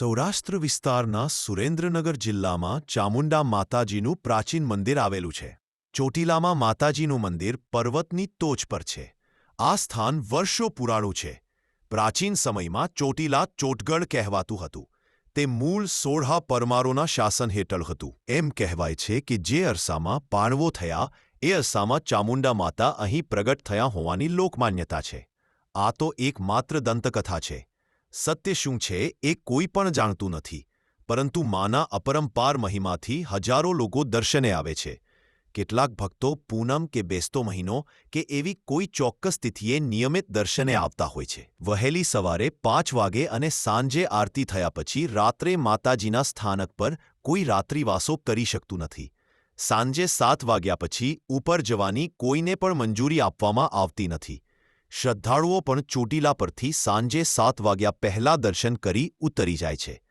સૌરાષ્ટ્ર વિસ્તારના સુરેન્દ્રનગર જિલ્લામાં ચામુંડા માતાજીનું પ્રાચીન મંદિર આવેલું છે. ચોટીલામાં માતાજીનું મંદિર પર્વતની ટોચ પર છે. આ સ્થાન વર્ષો પુરાણું છે. પ્રાચીન સમયમાં ચોટીલા ચોટગઢ કહેવાતું હતું. તે મૂળ સોળહા પરમારોના શાસન હેઠળ હતું. એમ કહેવાય છે કે જે અરસામાં પાણવો થયા, એ અરસામાં ચામુંડા માતા અહીં પ્રગટ થયા હોવાની લોકમાન્યતા છે. આ તો એકમાત્ર દંતકથા છે. સત્ય શું છે એ કોઈ પણ જાણતું નથી, પરંતુ માના અપરંપાર મહિમાથી હજારો લોકો દર્શને આવે છે. કેટલાક ભક્તો પૂનમ કે બેસતો મહિનો કે એવી કોઈ ચોક્કસ તિથિએ નિયમિત દર્શને આવતા હોય છે. વહેલી સવારે પાંચ વાગે અને સાંજે આરતી થયા પછી રાત્રે માતાજીના સ્થાનક પર કોઈ રાત્રિવાસો કરી શકતું નથી. સાંજે સાત વાગ્યા પછી ઉપર જવાની કોઈને પણ મંજૂરી આપવામાં આવતી નથી. શ્રદ્ધાળુઓ પણ ચોટીલા પરથી સાંજે સાત વાગ્યા પહેલા દર્શન કરી ઉતરી જાય છે.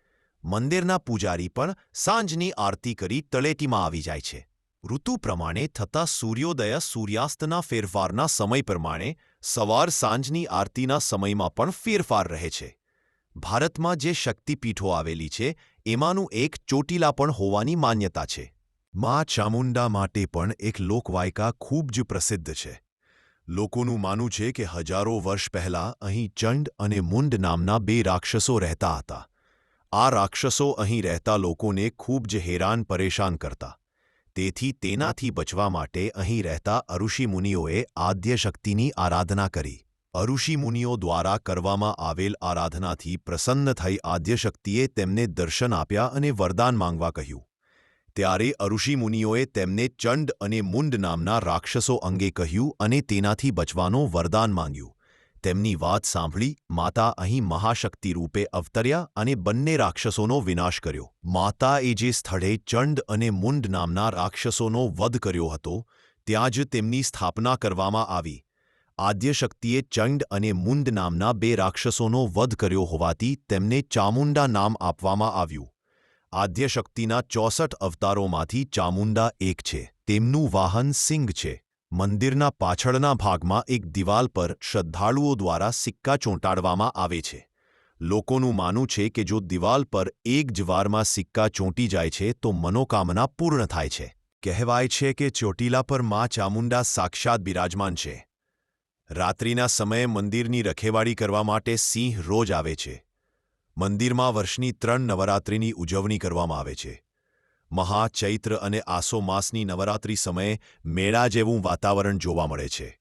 મંદિરના પૂજારી પણ સાંજની આરતી કરી તળેટીમાં આવી જાય છે. ઋતુ પ્રમાણે થતા સૂર્યોદય સૂર્યાસ્તના ફેરફારના સમય પ્રમાણે સવાર સાંજની આરતીના સમયમાં પણ ફેરફાર રહે છે. ભારતમાં જે શક્તિપીઠો આવેલી છે, એમાંનું એક ચોટીલા પણ હોવાની માન્યતા છે. મા ચામુંડા માટે પણ એક લોકવાયકા ખૂબ જ પ્રસિદ્ધ છે. લોકોનું માનવું છે કે હજારો વર્ષ પહેલાં અહીં ચંડ અને મુંડ નામના બે રાક્ષસો રહેતા હતા. આ રાક્ષસો અહીં રહેતા લોકોને ખૂબ જ હેરાન પરેશાન કરતા. તેથી તેનાથી બચવા માટે અહીં રહેતા અરુષિમુનિઓએ આદ્યશક્તિની આદ્ય શક્તિની આરાધના કરી. અરુષિમુનિઓ દ્વારા કરવામાં આવેલ આરાધનાથી પ્રસન્ન થઈ આદ્યશક્તિએ તેમને દર્શન આપ્યા અને વરદાન માંગવા કહ્યું. ત્યારે અઋષિમુનિઓએ તેમને ચંડ અને મુંડ નામના રાક્ષસો અંગે કહ્યું અને તેનાથી બચવાનો વરદાન માંગ્યું. તેમની વાત સાંભળી માતા અહીં મહાશક્તિ રૂપે અવતર્યા અને બંને રાક્ષસોનો વિનાશ કર્યો. માતાએ જે સ્થળે ચંડ અને મુંડ નામના રાક્ષસોનો વધ કર્યો હતો, ત્યાં જ તેમની સ્થાપના કરવામાં આવી. આદ્યશક્તિએ ચંડ અને મુંડ નામના બે રાક્ષસોનો વધ કર્યો હોવાથી તેમને ચામુંડા નામ આપવામાં આવ્યું. આદ્યશક્તિના ચોસઠ અવતારોમાંથી ચામુંડા એક છે, તેમનું વાહન સિંઘ છે. મંદિરના પાછળના ભાગમાં એક દિવાલ પર શ્રદ્ધાળુઓ દ્વારા સિક્કા ચોંટાડવામાં આવે છે. લોકોનું માનવું છે કે જો દિવાલ પર એક જ વારમાં સિક્કા ચોંટી જાય છે, તો મનોકામના પૂર્ણ થાય છે. કહેવાય છે કે ચોટીલા પર મા ચામુંડા સાક્ષાત બિરાજમાન છે. રાત્રિના સમયે મંદિરની રખેવાળી કરવા માટે સિંહ રોજ આવે છે. મંદિરમાં વર્ષની ત્રણ નવરાત્રિની ઉજવણી કરવામાં આવે છે. મહા ચૈત્ર અને આસો માસની નવરાત્રિ સમયે મેળા જેવું વાતાવરણ જોવા મળે છે.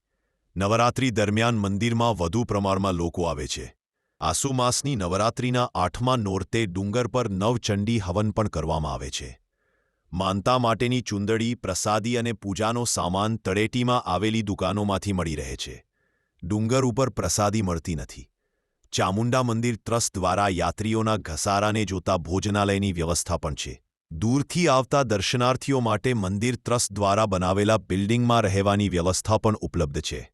નવરાત્રિ દરમિયાન મંદિરમાં વધુ પ્રમાણમાં લોકો આવે છે. આસો માસની નવરાત્રિના આઠમા નોરતે ડુંગર પર નવચંડી હવન પણ કરવામાં આવે છે. માનતા માટેની ચુંદડી, પ્રસાદી અને પૂજાનો સામાન તળેટીમાં આવેલી દુકાનોમાંથી મળી રહે છે. ડુંગર ઉપર પ્રસાદી મળતી નથી. ચામુંડા મંદિર ટ્રસ્ટ દ્વારા યાત્રીઓના ઘસારાને જોતા ભોજનાલયની વ્યવસ્થા પણ છે. દૂરથી આવતા દર્શનાર્થીઓ માટે મંદિર ટ્રસ્ટ દ્વારા બનાવેલા બિલ્ડિંગમાં રહેવાની વ્યવસ્થા પણ ઉપલબ્ધ છે.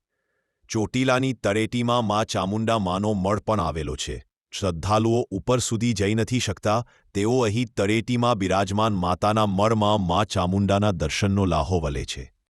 ચોટીલાની તળેટીમાં મા ચામુંડા માનો મળ પણ આવેલો છે. શ્રદ્ધાળુઓ ઉપર સુધી જઈ નથી શકતા, તેઓ અહીં તળેટીમાં બિરાજમાન માતાના મળમાં મા ચામુંડાના દર્શનનો લાહો વલે છે.